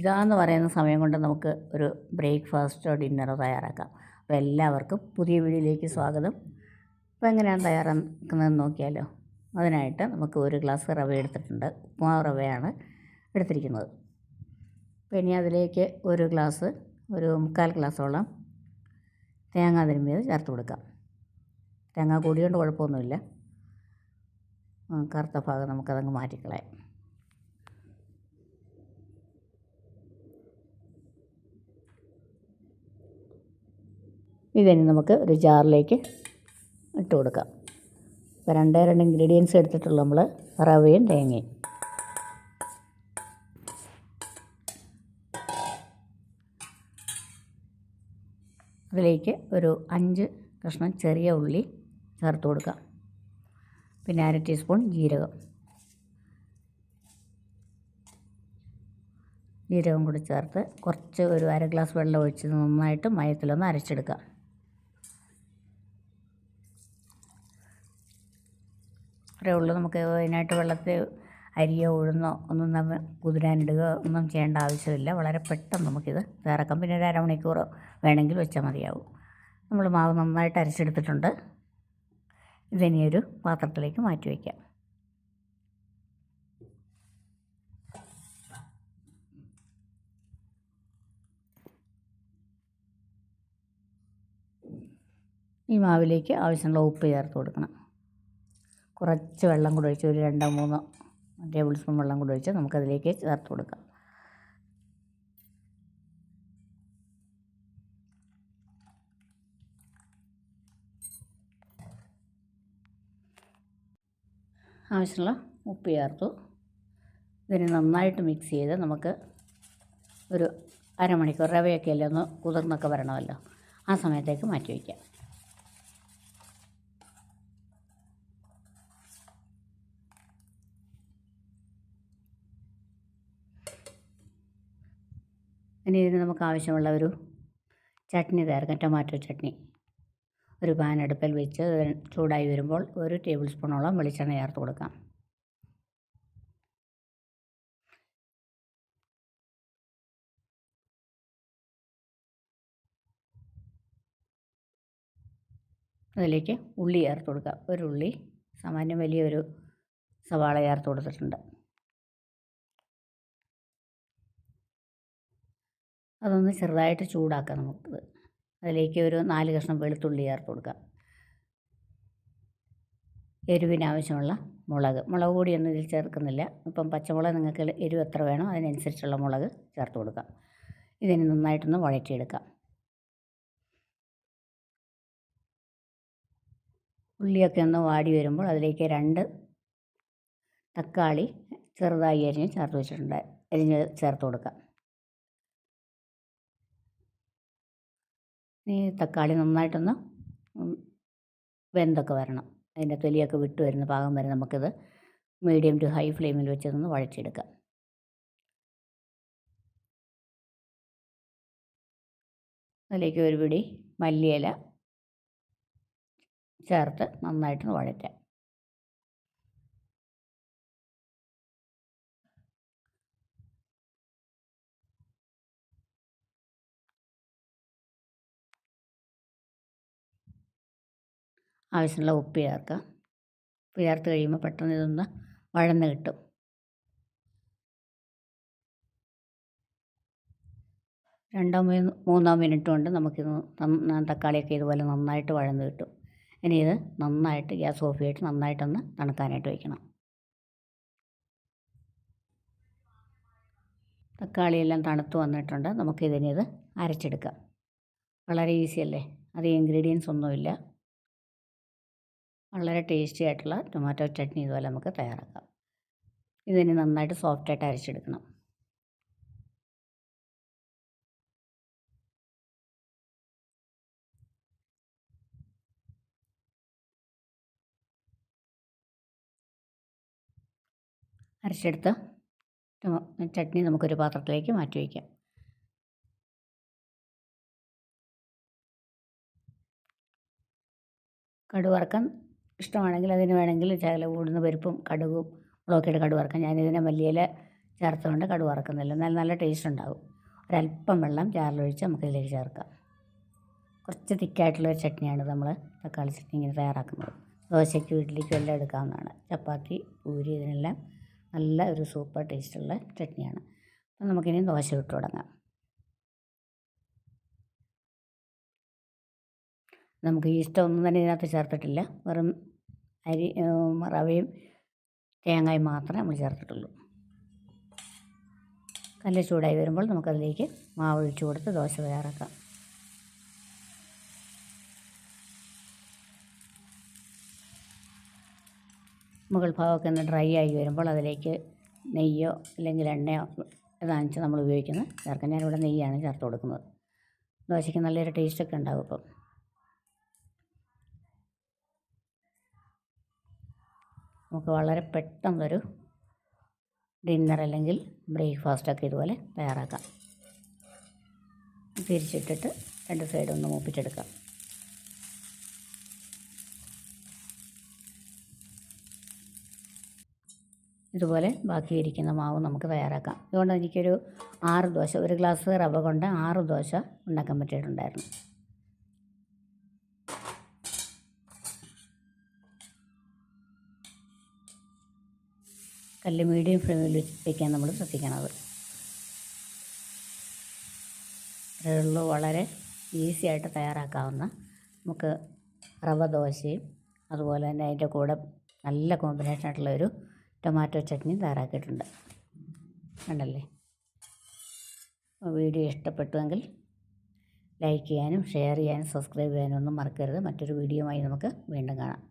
ഇതാന്ന് പറയുന്ന സമയം കൊണ്ട് നമുക്ക് ഒരു ബ്രേക്ക്ഫാസ്റ്റോ ഡിന്നറോ തയ്യാറാക്കാം. അപ്പോൾ എല്ലാവർക്കും പുതിയ വീഡിയോയിലേക്ക് സ്വാഗതം. അപ്പോൾ എങ്ങനെയാണ് തയ്യാറാക്കുന്നതെന്ന് നോക്കിയാലോ? അതിനായിട്ട് നമുക്ക് ഒരു ഗ്ലാസ് റവ എടുത്തിട്ടുണ്ട്. ഉപ്പുമാവ് റവയാണ് എടുത്തിരിക്കുന്നത്. അപ്പോൾ ഇനി അതിലേക്ക് ഒരു ഗ്ലാസ് ഒരു മുക്കാൽ ഗ്ലാസ്സോളം തേങ്ങ തിരുമ്മിയത് ചേർത്ത് കൊടുക്കാം. തേങ്ങ കൂടിയോണ്ട് കുഴപ്പമൊന്നുമില്ല. കറുത്ത ഭാഗം നമുക്കതങ്ങ് മാറ്റിക്കളയാം. ഇതിനി നമുക്ക് ഒരു ജാറിലേക്ക് ഇട്ട് കൊടുക്കാം. ഇപ്പോൾ രണ്ടേ രണ്ട് ഇൻഗ്രീഡിയൻസ് എടുത്തിട്ടുള്ള നമ്മൾ റവയും തേങ്ങയും. അതിലേക്ക് ഒരു അഞ്ച് കഷ്ണം ചെറിയ ഉള്ളി ചേർത്ത് കൊടുക്കാം. പിന്നെ അര ടീസ്പൂൺ ജീരകം. ജീരകം കൂടി ചേർത്ത് കുറച്ച് ഒരു അര ഗ്ലാസ് വെള്ളം ഒഴിച്ച് നന്നായിട്ട് മയത്തിലൊന്ന് അരച്ചെടുക്കാം. അത്രേ ഉള്ളൂ. നമുക്ക് അതിനായിട്ട് വെള്ളത്തിൽ അരിയോ ഉഴുന്നോ ഒന്നും നമ്മൾ കുതിരാനിടുകയോ ഒന്നും ചെയ്യേണ്ട ആവശ്യമില്ല. വളരെ പെട്ടെന്ന് നമുക്കിത് തയ്യാറാക്കാം. പിന്നെ ഒരു അരമണിക്കൂർ വേണമെങ്കിൽ വെച്ചാൽ മതിയാവും. നമ്മൾ മാവ് നന്നായിട്ട് അരച്ചെടുത്തിട്ടുണ്ട്. ഇതിനിയൊരു പാത്രത്തിലേക്ക് മാറ്റി വയ്ക്കാം. ഈ മാവിലേക്ക് ആവശ്യമുള്ള ഉപ്പ് ചേർത്ത് കൊടുക്കണം. കുറച്ച് വെള്ളം കൂടി ഒഴിച്ച് ഒരു രണ്ടോ മൂന്നോ ടേബിൾ സ്പൂൺ വെള്ളം കൂടി ഒഴിച്ച് നമുക്കതിലേക്ക് ചേർത്ത് കൊടുക്കാം. ആവശ്യമുള്ള ഉപ്പ് ചേർത്തു. ഇതിനെ നന്നായിട്ട് മിക്സ് ചെയ്ത് നമുക്ക് ഒരു അരമണിക്കൂർ റവയൊക്കെ അല്ലേ ഒന്ന് കുതിർന്നൊക്കെ വരണമല്ലോ. ആ സമയത്തേക്ക് മാറ്റി വയ്ക്കാം. ഇനി ഇതിന് നമുക്ക് ആവശ്യമുള്ള ഒരു ചട്നി തയ്യാറാക്കാം. ടൊമാറ്റോ ചട്നി. ഒരു പാൻ അടുപ്പിൽ വെച്ച് ചൂടായി വരുമ്പോൾ ഒരു ടേബിൾ സ്പൂണോളം വെളിച്ചെണ്ണ ചേർത്ത് കൊടുക്കാം. അതിലേക്ക് ഉള്ളി ചേർത്ത് കൊടുക്കാം. ഒരു ഉള്ളി സാമാന്യം വലിയൊരു സവാള ചേർത്ത് കൊടുത്തിട്ടുണ്ട്. അതൊന്ന് ചെറുതായിട്ട് ചൂടാക്കാം നമുക്കത് അതിലേക്ക് ഒരു നാല് കഷ്ണം വെളുത്തുള്ളി ചേർത്ത് കൊടുക്കാം. എരിവിനാവശ്യമുള്ള മുളക്. മുളക് പൊടിയൊന്നും ഇതിൽ ചേർക്കുന്നില്ല. ഇപ്പം പച്ചമുളക് നിങ്ങൾക്ക് എരിവ് എത്ര വേണോ അതിനനുസരിച്ചുള്ള മുളക് ചേർത്ത് കൊടുക്കാം. ഇതിന് നന്നായിട്ടൊന്ന് വഴറ്റിയെടുക്കാം. ഉള്ളിയൊക്കെ ഒന്ന് വാടി വരുമ്പോൾ അതിലേക്ക് രണ്ട് തക്കാളി ചെറുതായി അരിഞ്ഞ് ചേർത്ത് വെച്ചിട്ടുണ്ട്. അരിഞ്ഞ് ചേർത്ത് കൊടുക്കാം. ഈ തക്കാളി നന്നായിട്ടൊന്ന് വെന്തൊക്കെ വരണം. അതിന്റെ തൊലിയൊക്കെ വിട്ട് വരുന്ന പാകം വരെ നമുക്കിത് മീഡിയം ടു ഹൈ ഫ്ലെയിമിൽ വെച്ചതൊന്ന് വഴച്ചെടുക്കാം. അതിലേക്ക് ഒരു പിടി മല്ലിയില ചേർത്ത് നന്നായിട്ടൊന്ന് വഴറ്റാം. ആവശ്യമുള്ള ഉപ്പ് ചേർക്കുക. ഉപ്പ് ചേർത്ത് കഴിയുമ്പോൾ പെട്ടെന്ന് ഇതൊന്ന് വഴന്ന് കിട്ടും. രണ്ടോ മൂന്നോ മിനിറ്റ് കൊണ്ട് നമുക്കിത് തക്കാളിയൊക്കെ ഇതുപോലെ നന്നായിട്ട് വഴന്ന് കിട്ടും. ഇനി ഇത് നന്നായിട്ട് ഗ്യാസ് ഓഫ് ചെയ്തിട്ട് നന്നായിട്ടൊന്ന് തണുക്കാനായിട്ട് വയ്ക്കണം. തക്കാളിയെല്ലാം തണുത്ത് വന്നിട്ടുണ്ട്. നമുക്കിതിനിത് അരച്ചെടുക്കാം. വളരെ ഈസി അല്ലേ അധികം ഇൻഗ്രീഡിയൻസ് ഒന്നുമില്ല. വളരെ ടേസ്റ്റി ആയിട്ടുള്ള ടൊമാറ്റോ ചട്നി ഇതുപോലെ നമുക്ക് തയ്യാറാക്കാം. ഇതിന് നന്നായിട്ട് സോഫ്റ്റായിട്ട് അരച്ചെടുക്കണം. അരച്ചെടുത്ത ചട്നി നമുക്കൊരു പാത്രത്തിലേക്ക് മാറ്റി വയ്ക്കാം. കടുവറക്കം ഇഷ്ടമാണെങ്കിൽ അതിന് വേണമെങ്കിൽ ശകലം ഉഴുന്ന് പരിപ്പും കടുകും മുളകൊക്കെ കടുക് വറുക്കാം. ഞാനിതിനെ മല്ലിയില ചേർത്തുകൊണ്ട് കടുക് വറക്കുന്നില്ല. എന്നാൽ നല്ല ടേസ്റ്റ് ഉണ്ടാകും. ഒരല്പം വെള്ളം ചാറിലൊഴിച്ച് നമുക്ക് ഇതിലേക്ക് ചേർക്കാം. കുറച്ച് തിക്കായിട്ടുള്ള ഒരു ചട്നിയാണ് നമ്മൾ തക്കാളി ചട്നി ഇങ്ങനെ തയ്യാറാക്കുന്നത്. ദോശയ്ക്ക് ഇഡ്ഡലിക്കും എല്ലാം എടുക്കാവുന്നതാണ്. ചപ്പാത്തി പൂരി ഇതിനെല്ലാം നല്ല ഒരു സൂപ്പർ ടേസ്റ്റുള്ള ചട്നിയാണ്. അപ്പം നമുക്കിനി ദോശ ഇട്ട് തുടങ്ങാം. നമുക്ക് ഈസ്റ്റ് ഒന്നും തന്നെ ഇതിനകത്ത് ചേർത്തിട്ടില്ല. വെറും അരി റവയും തേങ്ങയും മാത്രമേ നമ്മൾ ചേർത്തിട്ടുള്ളൂ. കല്ല് ചൂടായി വരുമ്പോൾ നമുക്കതിലേക്ക് മാവ് ഒഴിച്ചു കൊടുത്ത് ദോശ തയ്യാറാക്കാം. മുകൾ ഭാഗമൊക്കെ ഒന്ന് ഡ്രൈ ആയി വരുമ്പോൾ അതിലേക്ക് നെയ്യോ അല്ലെങ്കിൽ എണ്ണയോ ഇതാണ് നമ്മൾ ഉപയോഗിക്കുന്നത് ചേർക്കാൻ. ഞാനിവിടെ നെയ്യാണ് ചേർത്ത് കൊടുക്കുന്നത്. ദോശയ്ക്ക് നല്ലൊരു ടേസ്റ്റൊക്കെ ഉണ്ടാകും ഇപ്പം. നമുക്ക് വളരെ പെട്ടെന്നൊരു ഡിന്നർ അല്ലെങ്കിൽ ബ്രേക്ക്ഫാസ്റ്റൊക്കെ ഇതുപോലെ തയ്യാറാക്കാം. തിരിച്ചിട്ടിട്ട് രണ്ട് സൈഡും ഒന്ന് മൂപ്പിച്ചെടുക്കാം. ഇതുപോലെ ബാക്കിയിരിക്കുന്ന മാവ് നമുക്ക് തയ്യാറാക്കാം. അതുകൊണ്ട് എനിക്കൊരു ആറ് ദോശ ഒരു ഗ്ലാസ് റവ കൊണ്ട് ആറ് ദോശ ഉണ്ടാക്കാൻ പറ്റിയിട്ടുണ്ടായിരുന്നു. കല്ല് മീഡിയം ഫ്ലെയിമിൽ വയ്ക്കാൻ നമ്മൾ ശ്രദ്ധിക്കണത്. ഉള്ളൂ. വളരെ ഈസി ആയിട്ട് തയ്യാറാക്കാവുന്ന നമുക്ക് റവ ദോശയും അതുപോലെ തന്നെ അതിന്റെ കൂടെ നല്ല കോമ്പിനേഷൻ ആയിട്ടുള്ള ഒരു ടൊമാറ്റോ ചട്നി തയ്യാറാക്കിയിട്ടുണ്ട്. കണ്ടല്ലേ? വീഡിയോ ഇഷ്ടപ്പെട്ടുവെങ്കിൽ ലൈക്ക് ചെയ്യാനും ഷെയർ ചെയ്യാനും സബ്സ്ക്രൈബ് ചെയ്യാനും ഒന്നും മറക്കരുത്. മറ്റൊരു വീഡിയോയുമായി നമുക്ക് വീണ്ടും കാണാം.